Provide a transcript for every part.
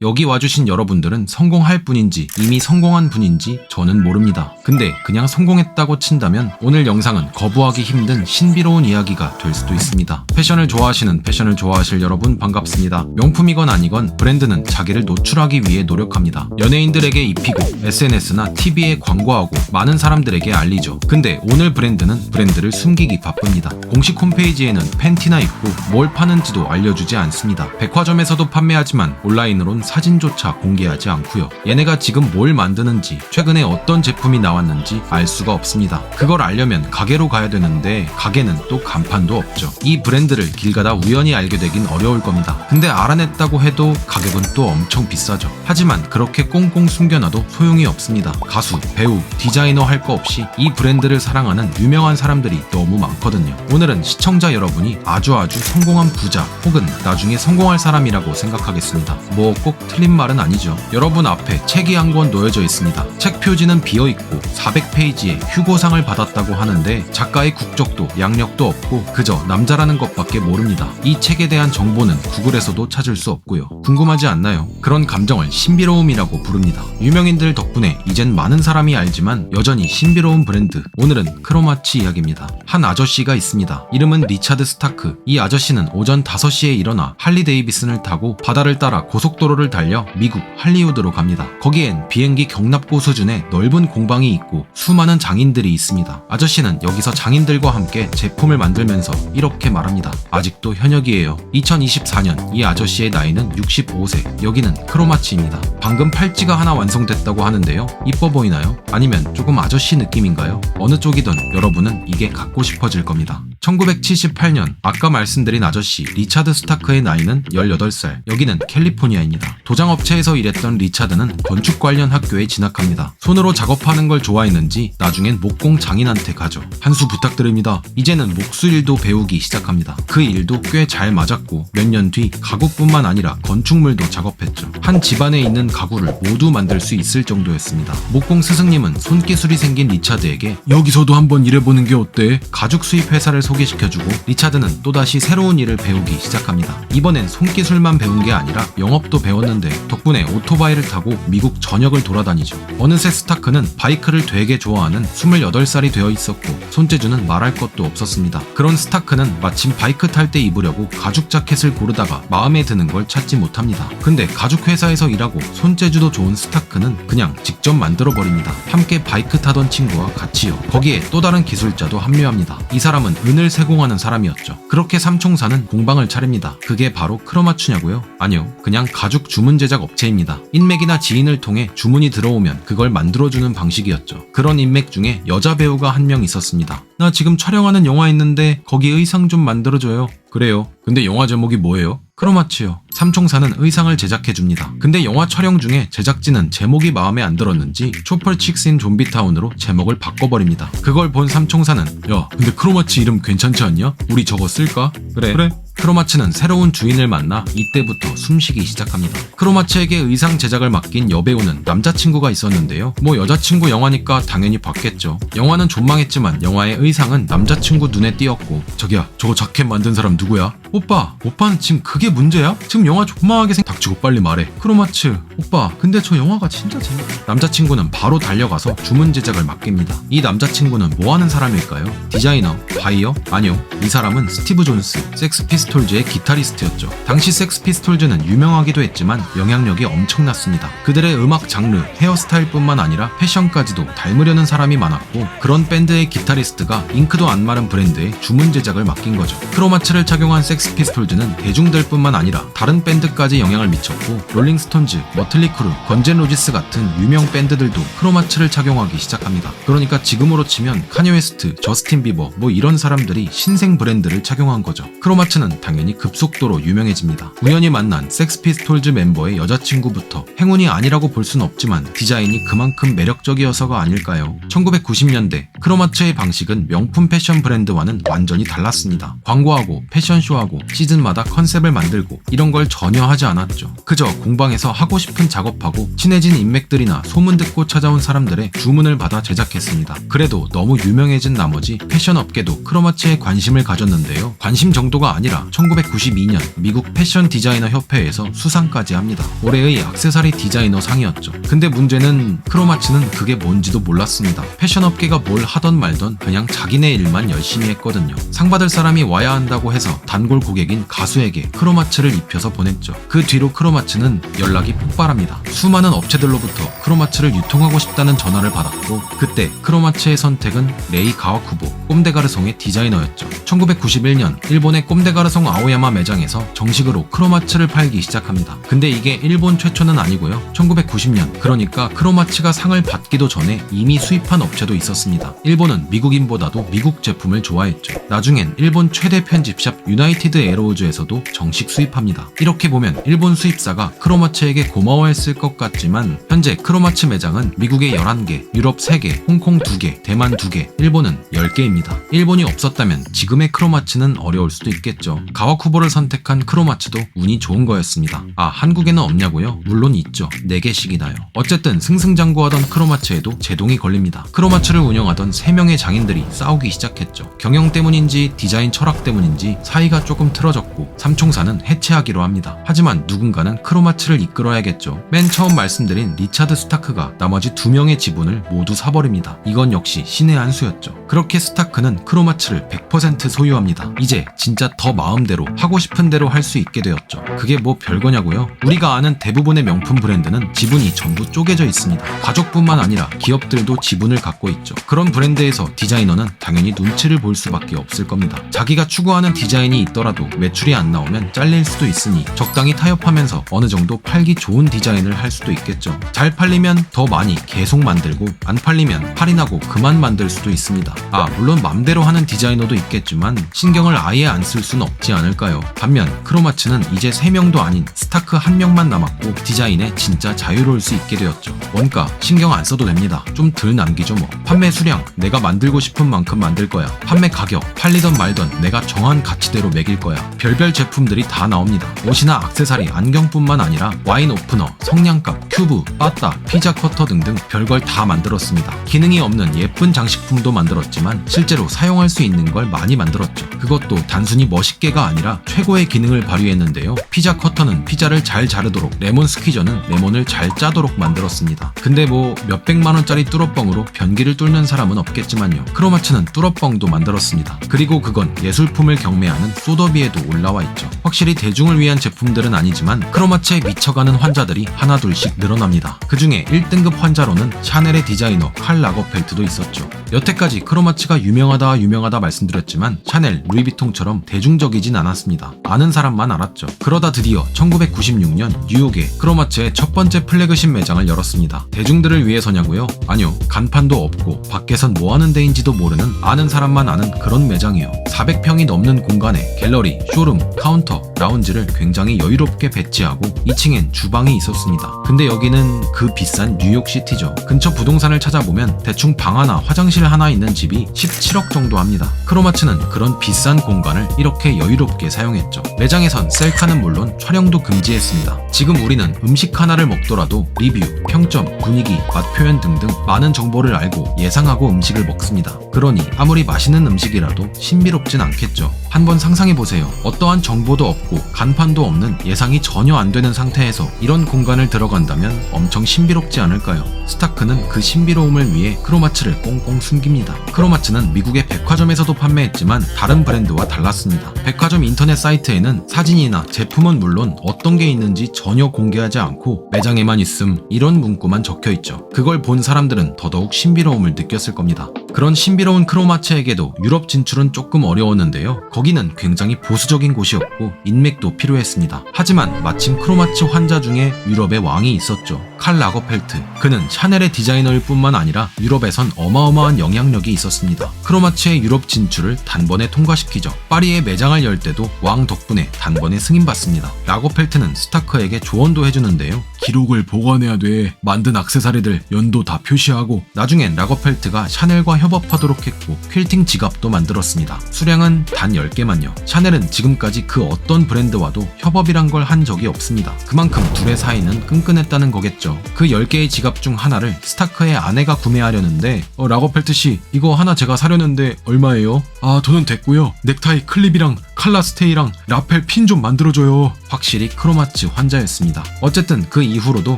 여기 와주신 여러분들은 성공할 분인지 이미 성공한 분인지 저는 모릅니다. 근데 그냥 성공했다고 친다면 오늘 영상은 거부하기 힘든 신비로운 이야기가 될 수도 있습니다. 패션을 좋아하시는 패션을 좋아하실 여러분 반갑습니다. 명품이건 아니건 브랜드는 자기를 노출하기 위해 노력합니다. 연예인들에게 입히고 SNS나 TV에 광고하고 많은 사람들에게 알리죠. 근데 오늘 브랜드는 브랜드를 숨기기 바쁩니다. 공식 홈페이지에는 팬티나 입고 뭘 파는지도 알려주지 않습니다. 백화점에서도 판매하지만 온라인으론 사진조차 공개하지 않고요. 얘네가 지금 뭘 만드는지 최근에 어떤 제품이 나왔는지 알 수가 없습니다. 그걸 알려면 가게로 가야 되는데 가게는 또 간판도 없죠. 이 브랜드를 길 가다 우연히 알게 되긴 어려울 겁니다. 근데 알아냈다고 해도 가격은 또 엄청 비싸죠. 하지만 그렇게 꽁꽁 숨겨놔도 소용이 없습니다. 가수, 배우, 디자이너 할 거 없이 이 브랜드를 사랑하는 유명한 사람들이 너무 많거든요. 오늘은 시청자 여러분이 아주 아주 성공한 부자 혹은 나중에 성공할 사람이라고 생각하겠습니다. 뭐꼭 틀린 말은 아니죠. 여러분 앞에 책이 한 권 놓여져 있습니다. 책 표지는 비어 있고 400페이지에 휴고상을 받았다고 하는데 작가의 국적도 양력도 없고 그저 남자라는 것밖에 모릅니다. 이 책에 대한 정보는 구글에서도 찾을 수 없고요. 궁금하지 않나요? 그런 감정을 신비로움이라고 부릅니다. 유명인들 덕분에 이젠 많은 사람이 알지만 여전히 신비로운 브랜드. 오늘은 크로마치 이야기입니다. 한 아저씨가 있습니다. 이름은 리차드 스타크. 이 아저씨는 오전 5시에 일어나 할리 데이비슨을 타고 바다를 따라 고속도로를 달려 미국 할리우드로 갑니다. 거기엔 비행기 경납고 수준의 넓은 공방이 있고 수많은 장인들이 있습니다. 아저씨는 여기서 장인들과 함께 제품을 만들면서 이렇게 말합니다. 아직도 현역이에요. 2024년 이 아저씨의 나이는 65세. 여기는 크로마치입니다. 방금 팔찌가 하나 완성됐다고 하는데요. 이뻐 보이나요? 아니면 조금 아저씨 느낌인가요? 어느 쪽이든 여러분은 이게 갖고 싶어질 겁니다. 1978년 아까 말씀드린 아저씨 리차드 스타크의 나이는 18살. 여기는 캘리포니아입니다. 도장업체에서 일했던 리차드는 건축 관련 학교에 진학합니다. 손으로 작업하는 걸 좋아했는지 나중엔 목공 장인한테 가죠. 한 수 부탁드립니다. 이제는 목수일도 배우기 시작합니다. 그 일도 꽤 잘 맞았고 몇 년 뒤 가구뿐만 아니라 건축물도 작업했죠. 한 집안에 있는 가구를 모두 만들 수 있을 정도였습니다. 목공 스승님은 손기술이 생긴 리차드에게 여기서도 한번 일해보는 게 어때? 가죽 수입 회사를 소개시켜주고 리차드는 또다시 새로운 일을 배우기 시작합니다. 이번엔 손기술만 배운 게 아니라 영업도 배웠는데 덕분에 오토바이를 타고 미국 전역을 돌아다니죠. 어느새 스타크는 바이크를 되게 좋아하는 28살이 되어 있었고 손재주는 말할 것도 없었습니다. 그런 스타크는 마침 바이크 탈 때 입으려고 가죽 자켓을 고르다가 마음에 드는 걸 찾지 못합니다. 근데 가죽 회사에서 일하고 손재주도 좋은 스타크는 그냥 직접 만들어 버립니다. 함께 바이크 타던 친구와 같이요. 거기에 또 다른 기술자도 합류합니다. 이 사람은 은을 세공하는 사람이었죠. 그렇게 삼총사는 공방을 차립니다. 그게 바로 크로마추냐고요? 아니요. 그냥 가죽 주문 제작 업체입니다. 인맥이나 지인을 통해 주문이 들어오면 그걸 만들어주는 방식이었죠. 그런 인맥 중에 여자 배우가 한 명 있었습니다. 나 지금 촬영하는 영화 있는데 거기 의상 좀 만들어줘요. 그래요. 근데 영화 제목이 뭐예요? 크로마치요. 삼총사는 의상을 제작해줍니다. 근데 영화 촬영 중에 제작진은 제목이 마음에 안 들었는지 초펄 칙스인 좀비타운으로 제목을 바꿔버립니다. 그걸 본 삼총사는 야 근데 크로마치 이름 괜찮지 않냐? 우리 저거 쓸까? 그래 그래 크로마츠는 새로운 주인을 만나 이때부터 숨쉬기 시작합니다. 크로마츠에게 의상 제작을 맡긴 여배우는 남자친구가 있었는데요. 뭐 여자친구 영화니까 당연히 봤겠죠. 영화는 존망했지만 영화의 의상은 남자친구 눈에 띄었고 저기야 저거 자켓 만든 사람 누구야? 오빠 오빠는 지금 그게 문제야? 지금 영화 존망하게 생... 닥치고 빨리 말해. 크로마츠 오빠 근데 저 영화가 진짜 재밌... 남자친구는 바로 달려가서 주문 제작을 맡깁니다. 이 남자친구는 뭐 하는 사람일까요? 디자이너? 바이어? 아니요. 이 사람은 스티브 존스, 섹스 피스톨즈의 기타리스트였죠. 당시 섹스 피스톨즈는 유명하기도 했지만 영향력이 엄청났습니다. 그들의 음악 장르, 헤어스타일뿐만 아니라 패션까지도 닮으려는 사람이 많았고 그런 밴드의 기타리스트가 잉크도 안 마른 브랜드에 주문 제작을 맡긴 거죠. 크로마츠를 착용한 섹스 피스톨즈는 대중들 뿐만 아니라 다른 밴드까지 영향을 미쳤고 롤링스톤즈, 머틀리 크루, 건젠 로지스 같은 유명 밴드들도 크로마츠를 착용하기 시작합니다. 그러니까 지금으로 치면 카니 웨스트, 저스틴 비버 뭐 이런 사람들이 신생 브랜드를 착용한 거죠. 크로마츠는 당연히 급속도로 유명해집니다. 우연히 만난 섹스피스톨즈 멤버의 여자친구부터 행운이 아니라고 볼 순 없지만 디자인이 그만큼 매력적이어서가 아닐까요? 1990년대 크로마츠의 방식은 명품 패션 브랜드와는 완전히 달랐습니다. 광고하고 패션쇼하고 시즌마다 컨셉을 만들고 이런 걸 전혀 하지 않았죠. 그저 공방에서 하고 싶은 작업하고 친해진 인맥들이나 소문 듣고 찾아온 사람들의 주문을 받아 제작했습니다. 그래도 너무 유명해진 나머지 패션 업계도 크로마츠에 관심을 가졌는데요. 관심 정도가 아니라 아니라 1992년 미국 패션 디자이너 협회에서 수상까지 합니다. 올해의 악세사리 디자이너 상이었죠. 근데 문제는 크로마츠는 그게 뭔지도 몰랐습니다. 패션 업계가 뭘 하던 말던 그냥 자기네 일만 열심히 했거든요. 상 받을 사람이 와야 한다고 해서 단골 고객인 가수에게 크로마츠를 입혀서 보냈죠. 그 뒤로 크로마츠는 연락이 폭발합니다. 수많은 업체들로부터 크로마츠를 유통하고 싶다는 전화를 받았고 그때 크로마츠의 선택은 레이 가와쿠보 꼼데가르송의 디자이너였죠. 1991년 일본의 꼼데가르송 아오야마 매장에서 정식으로 크로마츠를 팔기 시작합니다. 근데 이게 일본 최초는 아니고요. 1990년 그러니까 크로마츠가 상을 받기도 전에 이미 수입한 업체도 있었습니다. 일본은 미국인보다도 미국 제품을 좋아했죠. 나중엔 일본 최대 편집샵 유나이티드 에로우즈에서도 정식 수입합니다. 이렇게 보면 일본 수입사가 크로마츠에게 고마워했을 것 같지만 현재 크로마츠 매장은 미국에 11개, 유럽 3개, 홍콩 2개, 대만 2개, 일본은 10개입니다. 일본이 없었다면 지금의 크로마츠는 어려울 수도 있겠죠. 가와쿠보를 선택한 크로마츠도 운이 좋은 거였습니다. 아, 한국에는 없냐고요? 물론 있죠. 4개씩이나요. 어쨌든 승승장구하던 크로마츠에도 제동이 걸립니다. 크로마츠를 운영하던 3명의 장인들이 싸우기 시작했죠. 경영 때문인지 디자인 철학 때문인지 사이가 조금 틀어졌고 삼총사는 해체하기로 합니다. 하지만 누군가는 크로마츠를 이끌어야겠죠. 맨 처음 말씀드린 리차드 스타크가 나머지 두 명의 지분을 모두 사버립니다. 이건 역시 신의 한 수였죠. 그렇게 스타크는 크로마츠를 100% 소유합니다. 이제 진짜 더 마음대로 하고 싶은 대로 할 수 있게 되었죠. 그게 뭐 별거냐고요? 우리가 아는 대부분의 명품 브랜드는 지분이 전부 쪼개져 있습니다. 가족뿐만 아니라 기업들도 지분을 갖고 있죠. 그런 브랜드에서 디자이너는 당연히 눈치를 볼 수밖에 없을 겁니다. 자기가 추구하는 디자인이 있더라도 매출이 안 나오면 잘릴 수도 있으니 적당히 타협하면서 어느 정도 팔기 좋은 디자인을 할 수도 있겠죠. 잘 팔리면 더 많이 계속 만들고 안 팔리면 할인하고 그만 만들 수도 있습니다. 아 물론 맘대로 하는 디자이너도 있겠지만 신경을 아예 안쓸순 없지 않을까요? 반면 크로마츠는 이제 3명도 아닌 스타크 1명만 남았고 디자인에 진짜 자유로울 수 있게 되었죠. 원가 신경 안 써도 됩니다. 좀 덜 남기죠 뭐. 판매 수량 내가 만들고 싶은 만큼 만들 거야. 판매 가격 팔리던 말던 내가 정한 가치대로 매길 거야. 별별 제품들이 다 나옵니다. 옷이나 악세사리, 안경뿐만 아니라 와인 오프너, 성냥갑, 큐브, 빠따, 피자 커터 등등 별걸 다 만들었습니다. 기능이 없는 예쁜 장식품도 만들었지만 실제로 사용할 수 있는 걸 많이 만들었죠. 그것도 단순히 멋있게가 아니라 최고의 기능을 발휘했는데요. 피자 커터는 피자를 잘 자르도록, 레몬 스퀴저는 레몬을 잘 짜도록 만들었습니다. 근데 뭐 몇백만 원짜리 뚜러뻥으로 변기를 뚫는 사람은 없겠지만요. 크로마츠는 뚜러뻥도 만들었습니다. 그리고 그건 예술품을 경매하는 소더비에도 올라와 있죠. 확실히 대중을 위한 제품들은 아니지만 크로마츠에 미쳐가는 환자들이 하나둘씩 늘어납니다. 그 중에 1등급 환자로는 샤넬의 디자이너 칼 라거펠트도 있었죠. 여태까지 크로마츠가 유명하다 유명하다 말씀드렸지만 샤넬, 루이비통처럼 대중적이진 않았습니다. 아는 사람만 알았죠. 그러다 드디어 1996년 뉴욕에 크로마츠의 첫 번째 플래그십 매장을 열었습니다. 대중들을 위해서냐고요? 아니요. 간판도 없고 밖에선 뭐 하는 데인지도 모르는 아는 사람만 아는 그런 매장이요. 400평이 넘는 공간에 갤러리, 쇼룸, 카운터, 라운지를 굉장히 여유롭게 배치하고 2층엔 주방이 있었습니다. 근데 여기는 그 비싼 뉴욕시티죠. 근처 부동산을 찾아보면 대충 방 하나, 화장실 하나 있는 집이 17억 정도 합니다. 크로마츠는 그런 비싼 공간을 이렇게 여유롭게 사용했죠. 매장에선 셀카는 물론 촬영도 금지했습니다. 지금 우리는 음식 하나를 먹더라도 리뷰, 평점, 분위기, 맛 표현 등등 많은 정보를 알고 예상하고 음식을 먹습니다. 그러니 아무리 맛있는 음식이라도 신비롭진 않겠죠. 한번 상상해 보세요. 어떠한 정보도 없고 간판도 없는 예상이 전혀 안 되는 상태에서 이런 공간을 들어간다면 엄청 신비롭지 않을까요? 스타크는 그 신비로움을 위해 크로마츠를 꽁꽁 숨깁니다. 크로마츠는 미국의 백화점에서도 판매했지만 다른 브랜드와 달랐습니다. 백화점 인터넷 사이트에는 사진이나 제품은 물론 어떤 게 있는지 전혀 공개하지 않고 매장에만 있음 이런 문구만 적혀 있죠. 그걸 본 사람들은 더더욱 신비로움을 느꼈을 겁니다. 그런 신비로운 크로마츠에게도 유럽 진출은 조금 어려웠는데요. 거기는 굉장히 보수적인 곳이었고 인맥도 필요했습니다. 하지만 마침 크로마츠 환자 중에 유럽의 왕이 있었죠. 칼 라거펠트. 그는 샤넬의 디자이너일 뿐만 아니라 유럽에선 어마어마한 영향력이 있었습니다. 크로마츠의 유럽 진출을 단번에 통과시키죠. 파리에 매장을 열 때도 왕 덕분에 단번에 승인받습니다. 라거펠트는 스타크에게 조언도 해주는데요. 기록을 보관해야 돼. 만든 악세사리들 연도 다 표시하고 나중엔 라거펠트가 샤넬과 협업하도록 했고 퀼팅 지갑도 만들었습니다. 수량은 단 10개만요. 샤넬은 지금까지 그 어떤 브랜드와도 협업이란 걸 한 적이 없습니다. 그만큼 둘의 사이는 끈끈했다는 거겠죠. 그 10개의 지갑 중 하나를 스타크의 아내가 구매하려는데 어, 라거펠트 씨 이거 하나 제가 사려는데 얼마예요? 아 돈은 됐고요. 넥타이 클립이랑 칼라스테이랑 라펠 핀 좀 만들어줘요. 확실히 크로마츠 환자였습니다. 어쨌든 그 이후로도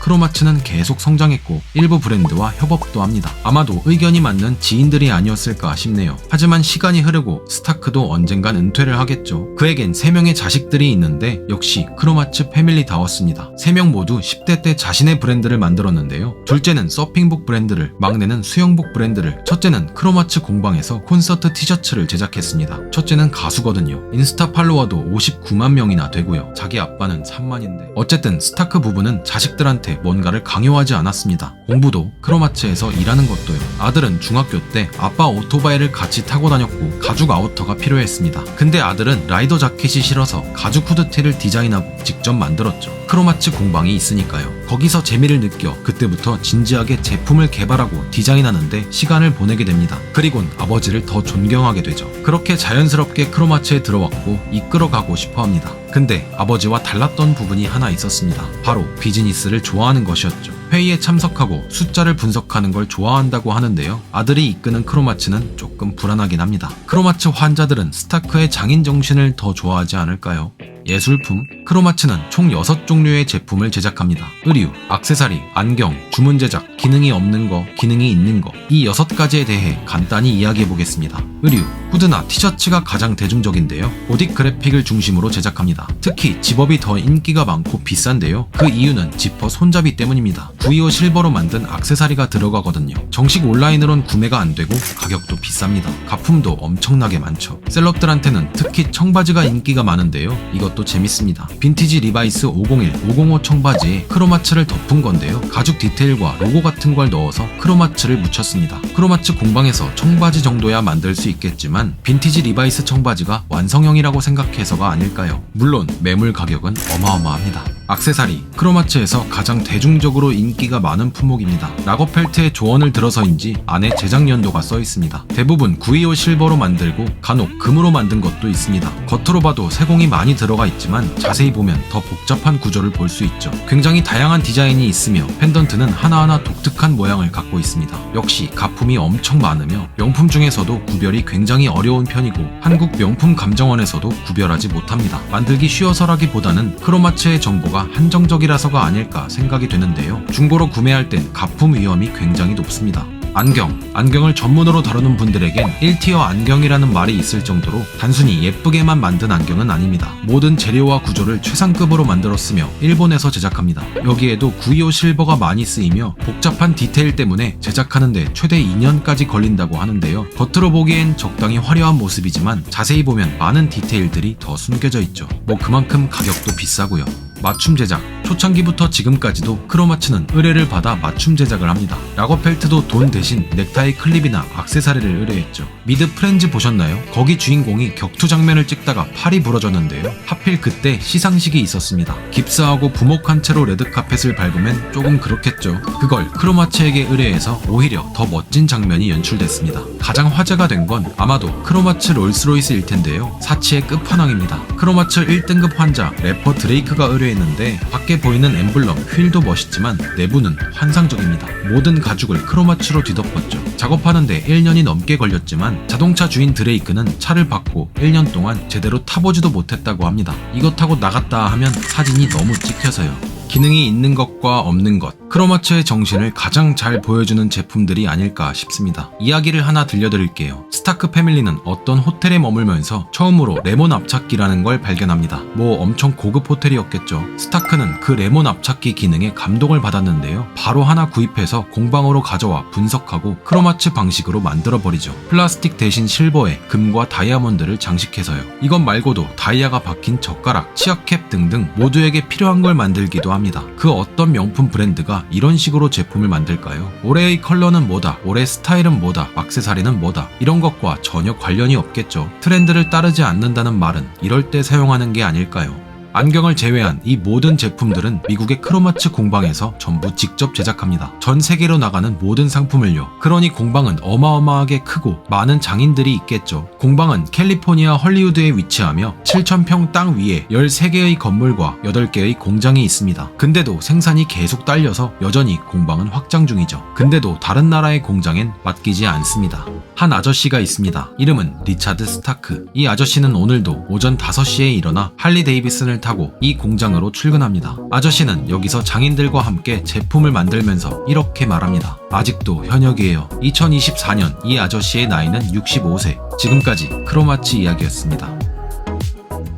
크로마츠는 계속 성장했고 일부 브랜드와 협업도 합니다. 아마도 의견이 맞는 지인들이 아니었을까 싶네요. 하지만 시간이 흐르고 스타크도 언젠간 은퇴를 하겠죠. 그에겐 3명의 자식들이 있는데 역시 크로마츠 패밀리다웠습니다. 3명 모두 10대 때 자신의 브랜드를 만들었는데요. 둘째는 서핑복 브랜드를, 막내는 수영복 브랜드를, 첫째는 크로마츠 공방에서 콘서트 티셔츠를 제작했습니다. 첫째는 가수거든요. 인스타 팔로워도 59만 명이나 되고요. 자기 아빠는 3만인데. 어쨌든 스타크 부부는 자식들한테 뭔가를 강요하지 않았습니다. 공부도 크로마츠에서 일하는 것도요. 아들은 중학교 때 아빠 오토바이를 같이 타고 다녔고 가죽 아우터가 필요했습니다. 근데 아들은 라이더 자켓이 싫어서 가죽 후드티를 디자인하고 직접 만들었죠. 크로마츠 공방이 있으니까요. 거기서 재미를 느껴 그때부터 진지하게 제품을 개발하고 디자인하는데 시간을 보내게 됩니다. 그리곤 아버지를 더 존경하게 되죠. 그렇게 자연스럽게 크로마츠에 들어왔고 이끌어가고 싶어 합니다. 근데 아버지와 달랐던 부분이 하나 있었습니다. 바로 비즈니스를 좋아하는 것이었죠. 회의에 참석하고 숫자를 분석하는 걸 좋아한다고 하는데요. 아들이 이끄는 크로마츠는 조금 불안하긴 합니다. 크로마츠 환자들은 스타크의 장인 정신을 더 좋아하지 않을까요? 예술품, 크로마츠는 총 6종류의 제품을 제작합니다. 의류, 악세사리, 안경, 주문 제작, 기능이 없는 거, 기능이 있는 거. 이 6가지에 대해 간단히 이야기해 보겠습니다. 의류, 후드나 티셔츠가 가장 대중적인데요. 보디 그래픽을 중심으로 제작합니다. 특히 집업이 더 인기가 많고 비싼데요. 그 이유는 지퍼 손잡이 때문입니다. 925 실버로 만든 악세사리가 들어가거든요. 정식 온라인으론 구매가 안 되고 가격도 비쌉니다. 가품도 엄청나게 많죠. 셀럽들한테는 특히 청바지가 인기가 많은데요. 이것 도 재밌습니다. 빈티지 리바이스 501, 505 청바지에 크로마츠를 덮은 건데요. 가죽 디테일과 로고 같은 걸 넣어서 크로마츠를 묻혔습니다. 크로마츠 공방에서 청바지 정도야 만들 수 있겠지만 빈티지 리바이스 청바지가 완성형이라고 생각해서가 아닐까요? 물론 매물 가격은 어마어마합니다. 악세사리, 크로마츠에서 가장 대중적으로 인기가 많은 품목입니다. 라거펠트의 조언을 들어서인지 안에 제작 연도가 써 있습니다. 대부분 925 실버로 만들고 간혹 금으로 만든 것도 있습니다. 겉으로 봐도 세공이 많이 들어가 있지만 자세히 보면 더 복잡한 구조를 볼 수 있죠. 굉장히 다양한 디자인이 있으며 펜던트는 하나하나 독특한 모양을 갖고 있습니다. 역시 가품이 엄청 많으며 명품 중에서도 구별이 굉장히 어려운 편이고 한국 명품 감정원에서도 구별하지 못합니다. 만들기 쉬워서라기보다는 크로마츠의 정보가 한정적이라서가 아닐까 생각이 되는데요. 중고로 구매할 땐 가품 위험이 굉장히 높습니다. 안경. 안경을 전문으로 다루는 분들에겐 1티어 안경이라는 말이 있을 정도로 단순히 예쁘게만 만든 안경은 아닙니다. 모든 재료와 구조를 최상급으로 만들었으며 일본에서 제작합니다. 여기에도 925 실버가 많이 쓰이며 복잡한 디테일 때문에 제작하는데 최대 2년까지 걸린다고 하는데요. 겉으로 보기엔 적당히 화려한 모습이지만 자세히 보면 많은 디테일들이 더 숨겨져 있죠. 뭐 그만큼 가격도 비싸고요. 맞춤 제작. 초창기부터 지금까지도 크로마츠는 의뢰를 받아 맞춤 제작을 합니다. 라거펠트도 돈 대신 넥타이 클립이나 악세사리를 의뢰했죠. 미드 프렌즈 보셨나요? 거기 주인공이 격투 장면을 찍다가 팔이 부러졌는데요. 하필 그때 시상식이 있었습니다. 깁스하고 부목한 채로 레드카펫을 밟으면 조금 그렇겠죠. 그걸 크로마츠에게 의뢰해서 오히려 더 멋진 장면이 연출됐습니다. 가장 화제가 된 건 아마도 크로마츠 롤스로이스일 텐데요. 사치의 끝판왕입니다. 크로마츠 1등급 환자 래퍼 드레이크가 의뢰 했는데 밖에 보이는 엠블럼, 휠도 멋있지만 내부는 환상적입니다. 모든 가죽을 크로마츠로 뒤덮었죠. 작업하는데 1년이 넘게 걸렸지만 자동차 주인 드레이크는 차를 받고 1년 동안 제대로 타보지도 못했다고 합니다. 이것 타고 나갔다 하면 사진이 너무 찍혀서요. 기능이 있는 것과 없는 것, 크로마츠의 정신을 가장 잘 보여주는 제품들이 아닐까 싶습니다. 이야기를 하나 들려드릴게요. 스타크 패밀리는 어떤 호텔에 머물면서 처음으로 레몬 압착기라는 걸 발견합니다. 뭐 엄청 고급 호텔이었겠죠. 스타크는 그 레몬 압착기 기능에 감동을 받았는데요. 바로 하나 구입해서 공방으로 가져와 분석하고 크로마츠 방식으로 만들어버리죠. 플라스틱 대신 실버에 금과 다이아몬드를 장식해서요. 이것 말고도 다이아가 박힌 젓가락, 치아캡 등등 모두에게 필요한 걸 만들기도 합니다. 그 어떤 명품 브랜드가 이런 식으로 제품을 만들까요? 올해의 컬러는 뭐다, 올해 스타일은 뭐다, 악세사리는 뭐다 이런 것과 전혀 관련이 없겠죠. 트렌드를 따르지 않는다는 말은 이럴 때 사용하는 게 아닐까요? 안경을 제외한 이 모든 제품들은 미국의 크로마츠 공방에서 전부 직접 제작합니다. 전 세계로 나가는 모든 상품을요. 그러니 공방은 어마어마하게 크고 많은 장인들이 있겠죠. 공방은 캘리포니아 헐리우드에 위치하며 7,000평 땅 위에 13개의 건물과 8개의 공장이 있습니다. 근데도 생산이 계속 딸려서 여전히 공방은 확장 중이죠. 근데도 다른 나라의 공장엔 맡기지 않습니다. 한 아저씨가 있습니다. 이름은 리차드 스타크. 이 아저씨는 오늘도 오전 5시에 일어나 할리 데이비슨을 타고 이 공장으로 출근합니다. 아저씨는 여기서 장인들과 함께 제품을 만들면서 이렇게 말합니다. 아직도 현역이에요. 2024년 이 아저씨의 나이는 65세. 지금까지 크로마치 이야기였습니다.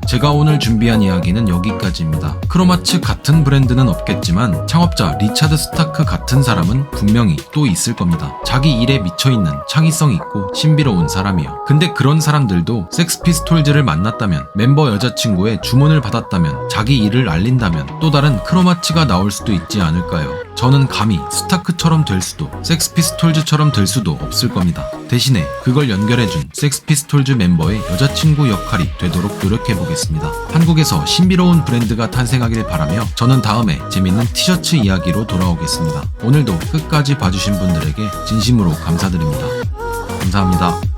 제가 오늘 준비한 이야기는 여기까지입니다. 크로마츠 같은 브랜드는 없겠지만 창업자 리차드 스타크 같은 사람은 분명히 또 있을 겁니다. 자기 일에 미쳐있는 창의성 있고 신비로운 사람이요. 근데 그런 사람들도 섹스피스톨즈를 만났다면 멤버 여자친구의 주문을 받았다면 자기 일을 알린다면 또 다른 크로마츠가 나올 수도 있지 않을까요? 저는 감히 스타크처럼 될 수도 섹스피스톨즈처럼 될 수도 없을 겁니다. 대신에 그걸 연결해준 섹스피스톨즈 멤버의 여자친구 역할이 되도록 노력해보겠습니다. 한국에서 신비로운 브랜드가 탄생하길 바라며 저는 다음에 재밌는 티셔츠 이야기로 돌아오겠습니다. 오늘도 끝까지 봐주신 분들에게 진심으로 감사드립니다. 감사합니다.